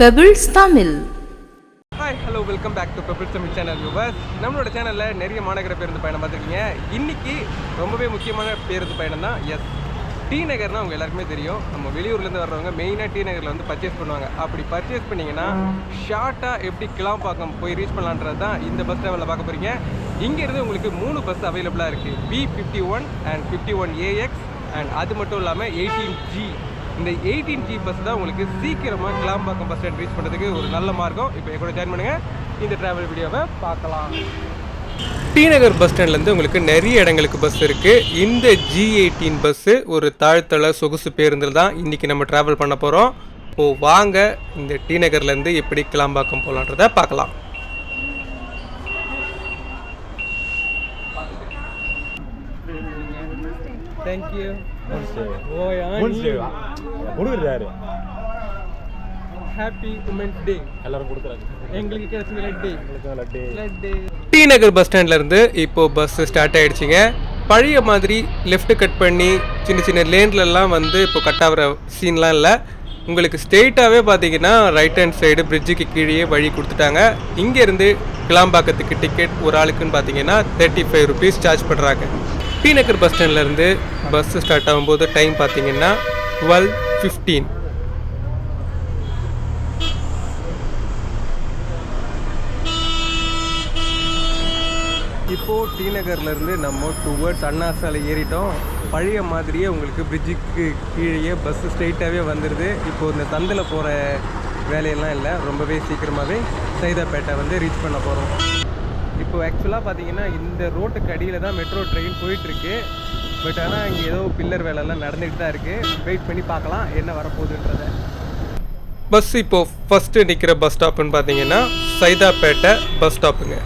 Pebbles Tamil hi hello welcome back to pebble Tamil channel viewers நம்மளோட சேனலில் நிறைய மாநகர பேருந்து பயணம் பார்த்துருக்கீங்க. இன்னைக்கு ரொம்பவே முக்கியமான பேருந்து பயணம் தான் எஸ் டி நகர்னா அவங்க எல்லாருக்குமே தெரியும். நம்ம வெளியூர்லேருந்து வர்றவங்க மெயினாக டி நகரில் வந்து பர்ச்சேஸ் பண்ணுவாங்க. அப்படி பர்ச்சேஸ் பண்ணிங்கன்னா ஷார்ட்டாக எப்படி கிளாம்பாக்கம் போய் ரீச் பண்ணலான்றது தான் இந்த பஸ் டிராவலில் பார்க்க போகிறீங்க இங்கேருந்து உங்களுக்கு மூணு பஸ் அவைலபிளாக இருக்குது B fifty one and fifty one AX and அது மட்டும் இல்லாமல் எயிட்டீன் ஜி இந்த எயிட்டீன் ஜி பஸ் தான் உங்களுக்கு சீக்கிரமாக கிளாம்பாக்கம் பஸ் ஸ்டாண்ட் ரீச் பண்ணுறதுக்கு ஒரு நல்ல மார்க்கம். இப்போ என் கூட ஜாயின் பண்ணுங்கள் இந்த ட்ராவல் வீடியோவை பார்க்கலாம். டி நகர் பஸ் ஸ்டாண்ட்லேருந்து உங்களுக்கு நிறைய இடங்களுக்கு பஸ் இருக்குது இந்த ஜி எயிட்டீன் பஸ்ஸு ஒரு தாழ்த்தள சொகுசு பேருந்தில் தான் இன்றைக்கி நம்ம ட்ராவல் பண்ண போகிறோம் இப்போது வாங்க இந்த டி நகர்லேருந்து எப்படி கிளாம்பாக்கம் போகலான்றத பார்க்கலாம். தேங்க்யூ ஓயா கொடுக்குறாரு ஹாப்பி உமன்ஸ் டே எல்லாரும் கொடுக்குறாங்க. எங்களுக்கு கிடைச்சது லட்டு லட்டு லட்டு டி நகர் பஸ் ஸ்டாண்ட்ல இருந்து இப்போ பஸ் ஸ்டார்ட் ஆயிடுச்சுங்க. பழைய மாதிரி லெஃப்ட் கட் பண்ணி சின்ன சின்ன லேன்லலாம் வந்து இப்போ கட் ஆகிற சீன்லாம் இல்லை. உங்களுக்கு ஸ்ட்ரெயிட்டாகவே பார்த்தீங்கன்னா ரைட் ஹேண்ட் சைடு பிரிட்ஜுக்கு கீழேயே வழி கொடுத்துட்டாங்க. இங்கேருந்து கிளாம்பாக்கத்துக்கு டிக்கெட் ஒரு ஆளுக்குன்னு பார்த்தீங்கன்னா தேர்ட்டி ஃபைவ் ருபீஸ் சார்ஜ் பண்ணுறாங்க டி நகர் பஸ் ஸ்டாண்ட்லேருந்து பஸ் ஸ்டார்ட் ஆகும்போது டைம் பார்த்தீங்கன்னா டுவெல் ஃபிஃப்டீன் இப்போது டி நகர்லேருந்து நம்ம டுவர்ட்ஸ் அண்ணா சாலை ஏறிட்டோம். பழைய மாதிரியே உங்களுக்கு பிரிட்ஜுக்கு கீழேயே பஸ்ஸு ஸ்ட்ரெயிட்டாகவே வந்துடுது இப்போது இந்த தந்தில் போகிற வேலையெல்லாம் இல்லை. ரொம்பவே சீக்கிரமாகவே சைதாப்பேட்டை வந்து ரீச் பண்ண போகிறோம் இப்போ ஆக்சுவலாக பார்த்தீங்கன்னா இந்த ரோட்டுக்கு அடியில் தான் மெட்ரோ ட்ரெயின் போயிட்டுருக்கு. பட் ஆனால் இங்கே ஏதோ பில்லர் வேலைலாம் நடந்துகிட்டு தான் இருக்குது வெயிட் பண்ணி பார்க்கலாம் என்ன வரப்போகுதுன்றதை. பஸ் இப்போ ஃபஸ்ட்டு நிற்கிற பஸ் ஸ்டாப்புன்னு பார்த்தீங்கன்னா சைதாப்பேட்டை பஸ் ஸ்டாப்புங்க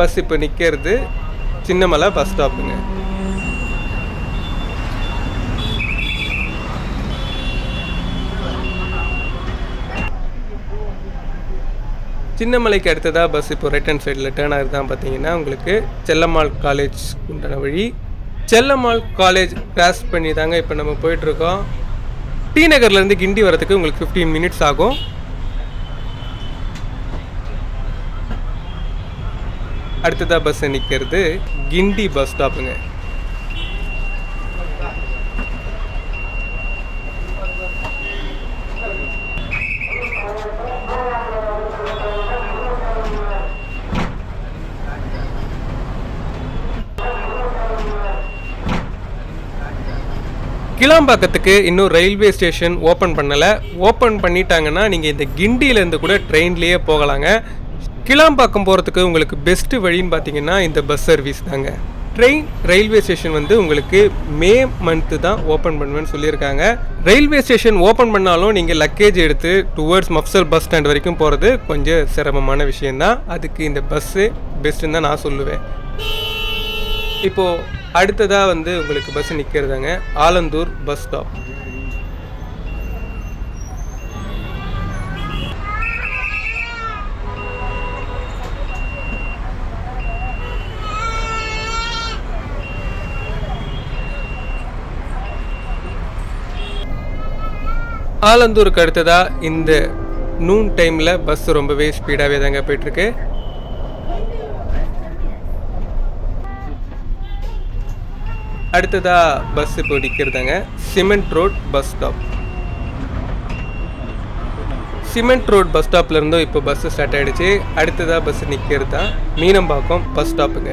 பஸ் இப்போ நிற்கிறது சின்னமலை பஸ் ஸ்டாப்புங்க சின்னமலைக்கு அடுத்ததாக பஸ் இப்போ ரைட் ஹேண்ட் சைடில் டேர்ன் ஆகுது தான் பார்த்தீங்கன்னா உங்களுக்கு செல்லம்மாள் காலேஜ் உண்டான வழி. செல்லம்மாள் காலேஜ் கிராஸ் பண்ணி தாங்க இப்போ நம்ம போயிட்டுருக்கோம். டி நகர்லேருந்து கிண்டி வரதுக்கு உங்களுக்கு ஃபிஃப்டீன் மினிட்ஸ் ஆகும். அடுத்ததாக பஸ் நிற்கிறது கிண்டி பஸ் ஸ்டாப்புங்க கிளாம்பாக்கத்துக்கு இன்னும் ரயில்வே ஸ்டேஷன் ஓப்பன் பண்ணலை. ஓப்பன் பண்ணிட்டாங்கன்னா நீங்கள் இந்த கிண்டியிலேருந்து கூட ட்ரெயின்லேயே போகலாங்க. கிளாம்பாக்கம் போகிறதுக்கு உங்களுக்கு பெஸ்ட்டு வழின்னு பார்த்தீங்கன்னா இந்த பஸ் சர்வீஸ் தாங்க. ட்ரெயின் ரயில்வே ஸ்டேஷன் வந்து உங்களுக்கு மே மந்த்து தான் ஓப்பன் பண்ணுவேன்னு சொல்லியிருக்காங்க. ரயில்வே ஸ்டேஷன் ஓப்பன் பண்ணாலும் நீங்கள் லக்கேஜ் எடுத்து டுவர்ட்ஸ் மப்சல் பஸ் ஸ்டாண்ட் வரைக்கும் போகிறது கொஞ்சம் சிரமமான விஷயந்தான் அதுக்கு இந்த பஸ்ஸு பெஸ்ட்டுன்னு தான் நான் சொல்லுவேன். இப்போது அடுத்ததாக வந்து உங்களுக்கு பஸ் நிற்கிறதாங்க ஆலந்தூர் பஸ் ஸ்டாப் ஆலந்தூருக்கு அடுத்ததாக இந்த நூன் டைமில் பஸ் ரொம்பவே ஸ்பீடாகவே தாங்க போயிட்டுருக்கு. அடுத்ததாக பஸ் இப்போ நிற்கிறதாங்க cement road bus stop cement road bus ஸ்டாப்ல இருந்தும் இப்போ பஸ்ஸு ஸ்டார்ட் ஆகிடுச்சு அடுத்ததாக பஸ் நிற்கிறது தான் மீனம்பாக்கம் பஸ் ஸ்டாப்புங்க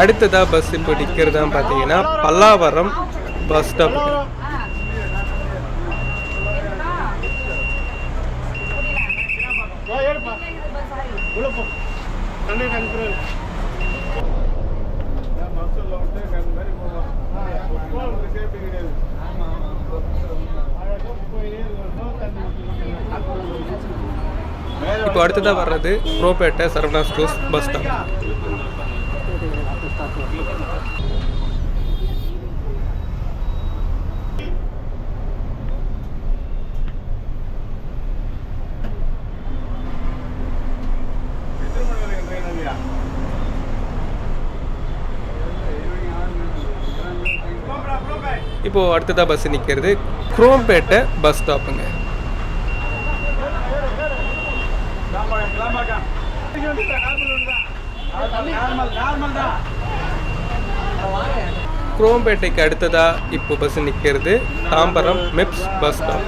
அடுத்ததாக பஸ் இப்போ நிற்கிறதா பார்த்தீங்கன்னா பல்லாவரம் பஸ் ஸ்டாப் இப்போ அடுத்ததாக வர்றது புரோபேட்டை சரவணா ஸ்டோர்ஸ் பஸ் ஸ்டாப் இப்போது அடுத்ததாக பஸ் நிற்கிறது குரோம்பேட்டை பஸ் ஸ்டாப்புங்க நார்மல் நார்மல் தான் குரோம்பேட்டைக்கு அடுத்ததாக இப்போ பஸ் நிற்கிறது தாம்பரம் மெப்ஸ் பஸ் ஸ்டாப்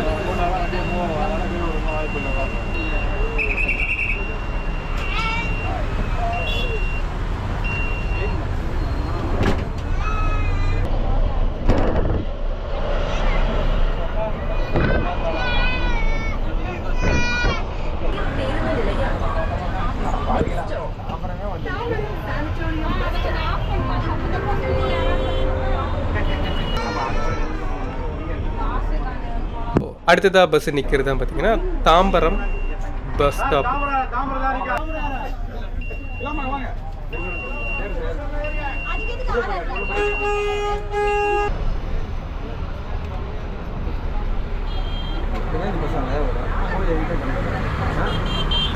அடுத்ததாக பஸ் நிற்கிறது தான் பார்த்தீங்கன்னா தாம்பரம் பஸ் ஸ்டாப்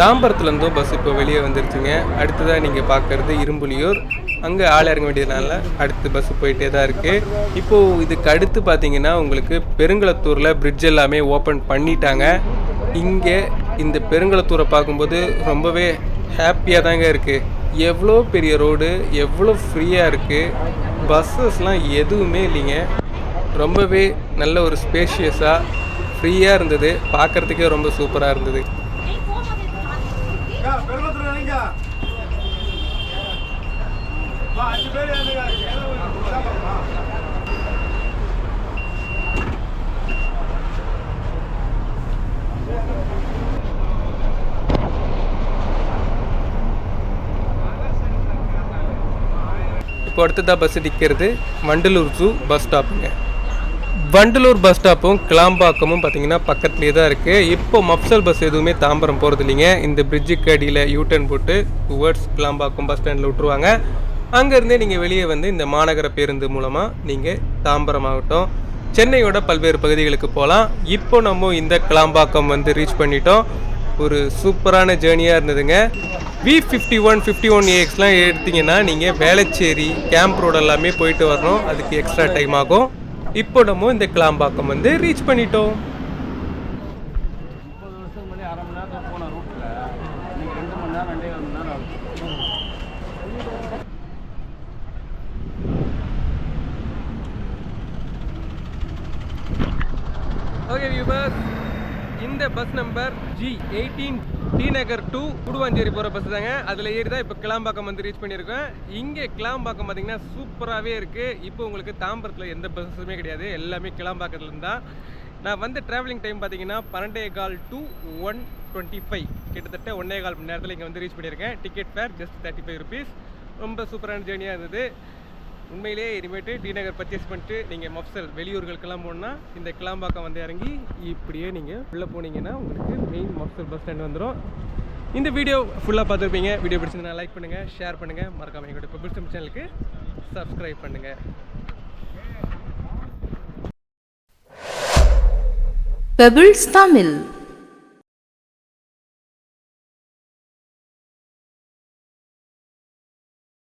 தாம்பரத்துலேருந்தும் பஸ் இப்போ வெளியே வந்துருச்சுங்க. அடுத்ததாக நீங்கள் பார்க்குறது இரும்புலியூர். அங்கே ஆள் இறங்க வேண்டியதுனால அடுத்து பஸ் போயிட்டே தான் இருக்குது இப்போது இதுக்கு அடுத்து பார்த்தீங்கன்னா உங்களுக்கு பெருங்களத்தூரில் பிரிட்ஜ் எல்லாமே ஓப்பன் பண்ணிட்டாங்க. இங்கே இந்த பெருங்களத்தூரை பார்க்கும்போது ரொம்பவே ஹாப்பியாக தாங்க இருக்குது எவ்வளோ பெரிய ரோடு எவ்வளோ ஃப்ரீயாக இருக்குது பஸ்ஸஸ்லாம் எதுவுமே இல்லைங்க. ரொம்பவே நல்ல ஒரு ஸ்பேஷியஸாக ஃப்ரீயாக இருந்தது. பார்க்குறதுக்கே ரொம்ப சூப்பராக இருந்தது. இப்போ அடுத்ததாக பஸ் நிற்கிறது வண்டலூர் ஜூ பஸ் ஸ்டாப்புங்க வண்டலூர் பஸ் ஸ்டாப்பும் கிளாம்பாக்கமும் பார்த்தீங்கன்னா பக்கத்துலேயே தான் இருக்குது இப்போ மப்சல் பஸ் எதுவுமே தாம்பரம் போகிறது இல்லைங்க இந்த பிரிட்ஜுக்கு அடியில் யூ டர்ன் போட்டு டுவர்ட்ஸ் கிளாம்பாக்கம் பஸ் ஸ்டாண்டில் விட்டுருவாங்க. அங்கேருந்தே நீங்கள் வெளியே வந்து இந்த மாநகர பேருந்து மூலமாக நீங்கள் தாம்பரம் ஆகட்டும் சென்னையோட பல்வேறு பகுதிகளுக்கு போகலாம் இப்போ நம்ம இந்த கிளாம்பாக்கம் வந்து ரீச் பண்ணிட்டோம். ஒரு சூப்பரான ஜேர்னியாக இருந்ததுங்க. V fifty one fifty one ஏஎக்ஸ்லாம் எடுத்தீங்கன்னா நீங்கள் வேளச்சேரி கேம்ப் ரோடு எல்லாமே போயிட்டு வரணும். அதுக்கு எக்ஸ்ட்ரா டைம் ஆகும். இப்போ நம்ம இந்த கிளாம்பாக்கம் வந்து ரீச் பண்ணிட்டோம். இந்த bus number G eighteen T Nagar to Guduvanchery போகிற பஸ் தாங்க. அதில் ஏறி தான் இப்போ கிளாம்பாக்கம் வந்து ரீச் பண்ணியிருக்கோம். இங்கே கிளாம்பாக்கம் பார்த்தீங்கன்னா சூப்பராகவே இருக்குது இப்போ உங்களுக்கு தாம்பரத்தில் எந்த பஸ்ஸுமே கிடையாது. எல்லாமே கிளாம்பாக்கத்துலேருந்து தான். நான் வந்து ட்ராவலிங் டைம் பார்த்தீங்கன்னா பன்னெண்டே கால் டு ஒன் டுவெண்ட்டி ஃபைவ் கிட்டத்தட்ட ஒன்றே கால் மணி நேரத்தில் இங்கே வந்து ரீச் பண்ணியிருக்கேன். Ticket fare just thirty five rupees ரொம்ப சூப்பரான ஜேர்னியாக இருந்தது. உண்மையிலேயே இனிமேட்டு டி நகர் பர்ச்சேஸ் பண்ணிட்டு நீங்கள் மப்சல் வெளியூர்களுக்கெல்லாம் போனால் இந்த கிளாம்பாக்கம் வந்து இறங்கி இப்படியே நீங்கள் உள்ளே போனீங்கன்னா உங்களுக்கு மெயின் மப்சல் பஸ் ஸ்டாண்ட் வந்துடும் இந்த வீடியோ ஃபுல்லாக பார்த்துருப்பீங்க. வீடியோ பிடிச்சிருந்தா லைக் பண்ணுங்கள் ஷேர் பண்ணுங்கள் மறக்காமல் எங்களோட பபிள்சம் சேனலுக்கு சப்ஸ்கிரைப் பண்ணுங்கள் பெபிள்ஸ் தமிழ்